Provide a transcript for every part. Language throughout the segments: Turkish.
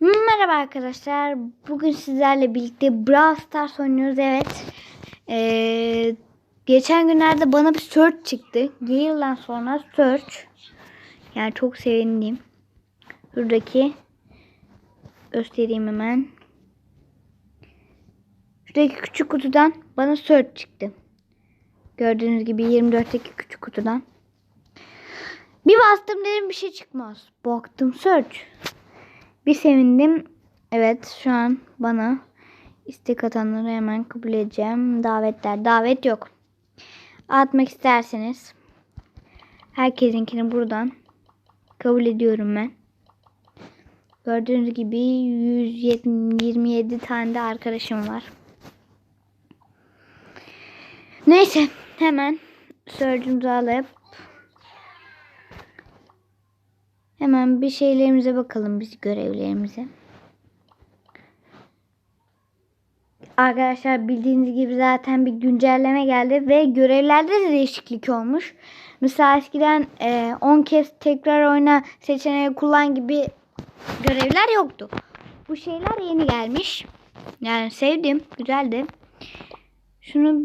Merhaba arkadaşlar. Bugün sizlerle birlikte Brawl Stars oynuyoruz. Evet. Ee, geçen günlerde bana bir search çıktı. Yıldan sonra search. Yani çok sevindim. Şuradaki göstereyim hemen. Şuradaki küçük kutudan bana search çıktı. Gördüğünüz gibi 24'teki küçük kutudan. Bir bastım dedim bir şey çıkmaz. Baktım search. Bir sevindim. Evet şu an bana istek atanları hemen kabul edeceğim. Davetler. Davet yok. Atmak isterseniz herkesinkini buradan kabul ediyorum ben. Gördüğünüz gibi 127 tane de arkadaşım var. Neyse hemen sörcümüzü alıp Hemen bir şeylerimize bakalım biz görevlerimize. Arkadaşlar bildiğiniz gibi zaten bir güncelleme geldi ve görevlerde de değişiklik olmuş. Mesela eskiden e, 10 kez tekrar oyna seçeneği kullan gibi görevler yoktu. Bu şeyler yeni gelmiş. Yani sevdim. Güzeldi. Şunu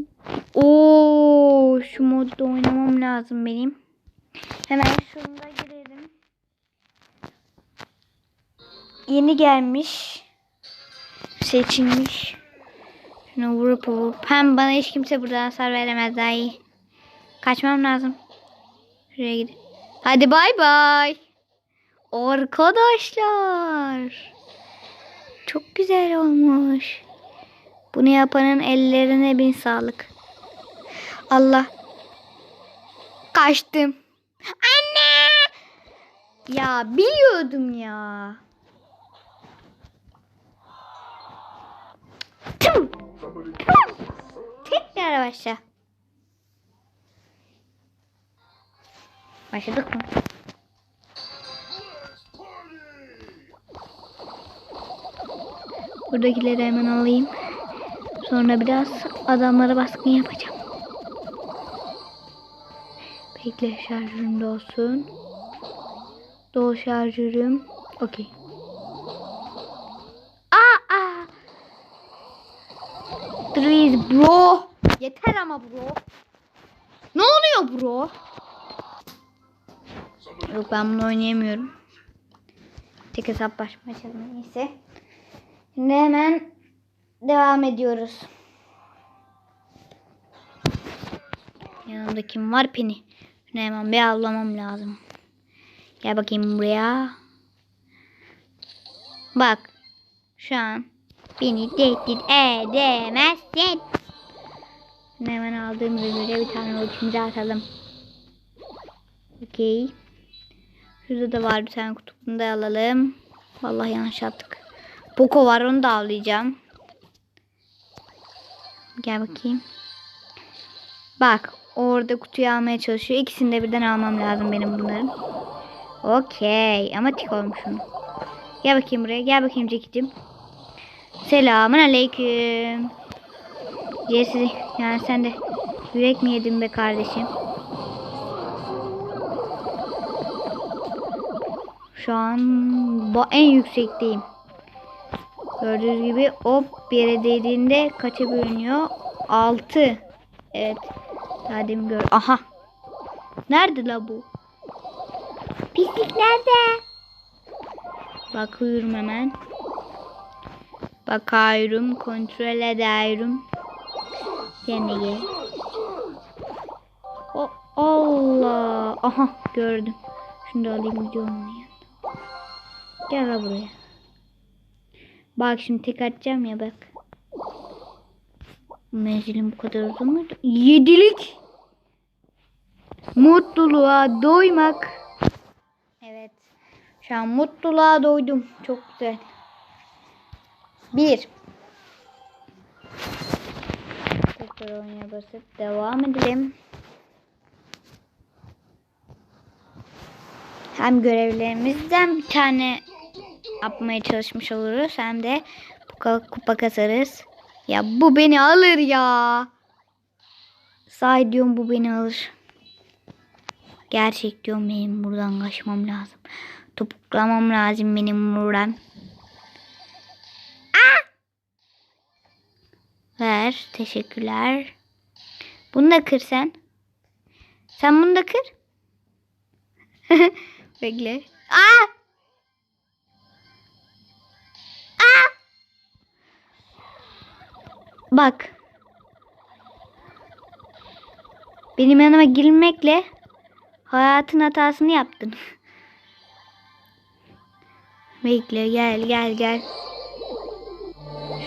o şu modda oynamam lazım benim. Hemen şunu da yeni gelmiş. Seçilmiş. Şunu vurup vurup. Hem bana hiç kimse buradan hasar veremez daha iyi. Kaçmam lazım. Şuraya gidin. Hadi bay bay. Arkadaşlar. Çok güzel olmuş. Bunu yapanın ellerine bin sağlık. Allah. Kaçtım. Anne. Ya biliyordum ya. Tekrar başla. Başladık mı? Buradakileri hemen alayım. Sonra biraz adamlara baskın yapacağım. Bekle şarjörüm dolsun. Dol şarjörüm. Okey. Aa, aa. Trees bro. Yeter ama bro. Ne oluyor bro? Yok ben bunu oynayamıyorum. Tek hesap başıma açalım neyse. Şimdi hemen devam ediyoruz. Yanımda kim var Pini? Şunu hemen bir avlamam lazım. Gel bakayım buraya. Bak. Şu an beni tehdit edemezsin. Hemen aldığım ürünlere bir tane ultimizi atalım. Okey. Şurada da var bir tane kutu. Bunu da alalım. Vallahi yanlış attık. Poco var onu da avlayacağım. Gel bakayım. Bak orada kutuyu almaya çalışıyor. İkisini de birden almam lazım benim bunların. Okey. Ama tik olmuş onu. Gel bakayım buraya. Gel bakayım Jackie'cim. Selamun aleyküm. Jesse yani sen de yürek mi yedin be kardeşim? Şu an en yüksekteyim. Gördüğünüz gibi hop bir yere değdiğinde kaça bölünüyor? 6. Evet. Daha demin gör. Aha. Nerede la bu? Pislik nerede? Bakıyorum hemen. Bakıyorum, kontrol ediyorum. Gel. O Allah. Aha gördüm. Da alayım videomun yanına. Gel buraya. Bak şimdi tek atacağım ya bak. Menzilim bu kadar uzun muydu? Yedilik. Mutluluğa doymak. Evet. Şu an mutluluğa doydum. Çok güzel. Bir. Tekrar oynaya basıp devam edelim. Hem görevlerimizden bir tane yapmaya çalışmış oluruz. Hem de kupa kasarız. Ya bu beni alır ya. Say diyorum bu beni alır. Gerçek diyorum benim buradan kaçmam lazım. Topuklamam lazım benim buradan. Teşekkürler. Teşekkürler. Bunu da kır sen. Sen bunu da kır. Bekle. Aa! Aa! Bak. Benim yanıma girmekle hayatın hatasını yaptın. Bekle gel gel gel.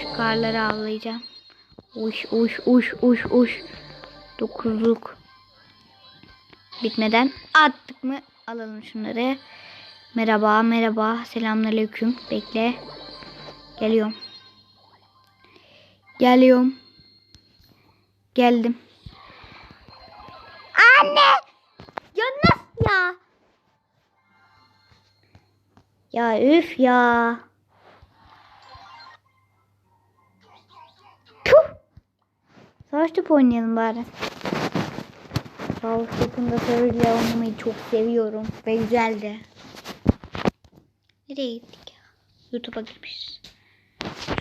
Şu karları avlayacağım. Uş uş uş uş uş. Dokuzluk. Bitmeden attık mı alalım şunları. Merhaba merhaba selamünaleyküm. Bekle. Geliyorum. Geliyorum. Geldim. Anne! Ya nasıl ya? Ya üf ya. Savaş topu oynayalım bari. Savaş topunda Surge'le oynamayı çok seviyorum. Ve güzel de. Nereye gittik ya? YouTube'a girmişiz.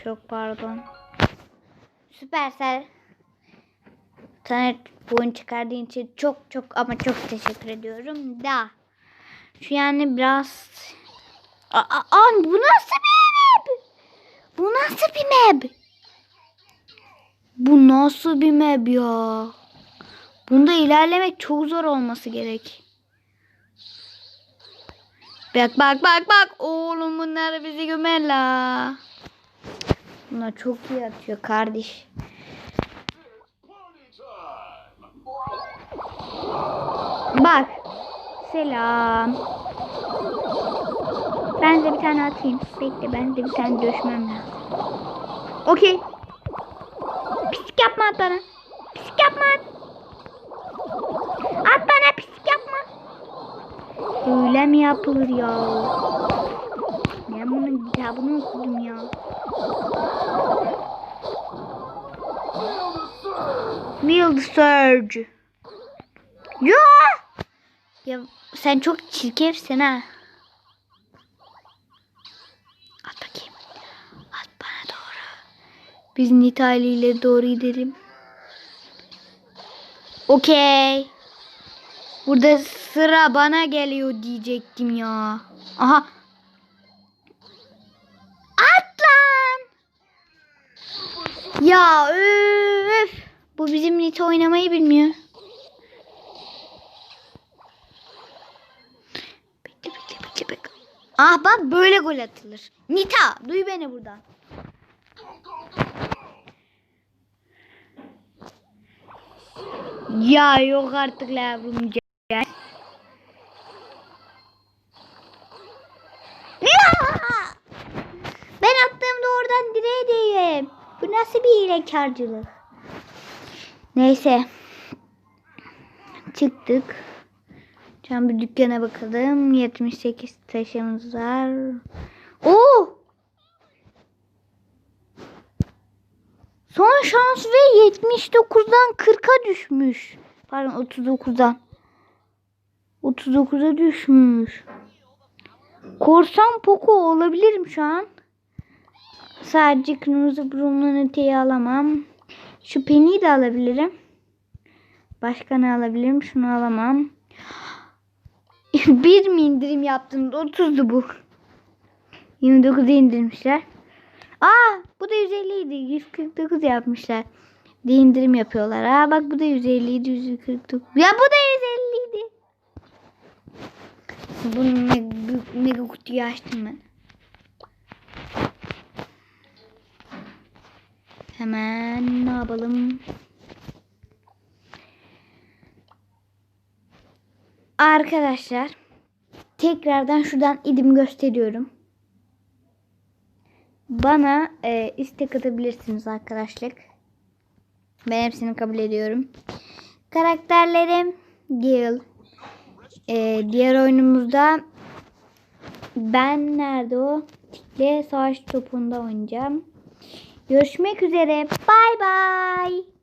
Çok pardon. Süpersel. Sana bu oyun çıkardığın için çok çok ama çok teşekkür ediyorum da. Şu yani biraz... Aa, aa, bu nasıl bir map? Bu nasıl bir map? Bu nasıl bir map ya? Bunda ilerlemek çok zor olması gerek. Bak bak bak bak. Oğlum bunlar bizi gömer la. Bunlar çok iyi atıyor kardeş. Bak. Selam. Ben de bir tane atayım. Bekle ben de bir tane döşmem lazım. Okey. Pislik yapma at bana. Pislik yapma at. Pislik yapma. Öyle mi yapılır ya? Ben bunun kitabını okudum ya. Build Surge. Ya! Ya sen çok çirkefsin ha. At bakayım. At bana doğru. Biz Nitali ile doğru gidelim. Okey. Burada sıra bana geliyor diyecektim ya. Aha. At lan. Ya öf. Bu bizim Nita oynamayı bilmiyor. Bekle bekle bekle bekle. Ah bak böyle gol atılır. Nita duy beni buradan. Ya yok artık la. Ya! Ben attığımda oradan direğe değeyim. Bu nasıl bir hilekarcılık? Neyse. Çıktık. Şu an bir dükkana bakalım. 78 taşımız var. Oo! Son şans ve 79'dan 40'a düşmüş. Pardon 39'dan. 39'a düşmüş. Korsan Poco olabilirim şu an. Sadece kırmızı burunlu öteyi alamam. Şu peniyi de alabilirim. Başka ne alabilirim? Şunu alamam. bir mi indirim yaptınız? 30'du bu. 29'a indirmişler. Aa bu da 150 idi. 149 yapmışlar. De indirim yapıyorlar. Aa bak bu da 150 idi. 149. Ya bu da 150 idi. Bunu mega, mega kutuyu açtım ben. Hemen ne yapalım? Arkadaşlar tekrardan şuradan idim gösteriyorum. Bana e, istek atabilirsiniz arkadaşlık. Ben hepsini kabul ediyorum. Karakterlerim Gil. E, diğer oyunumuzda ben nerede o? Tikle savaş topunda oynayacağım. Görüşmek üzere. Bay bay.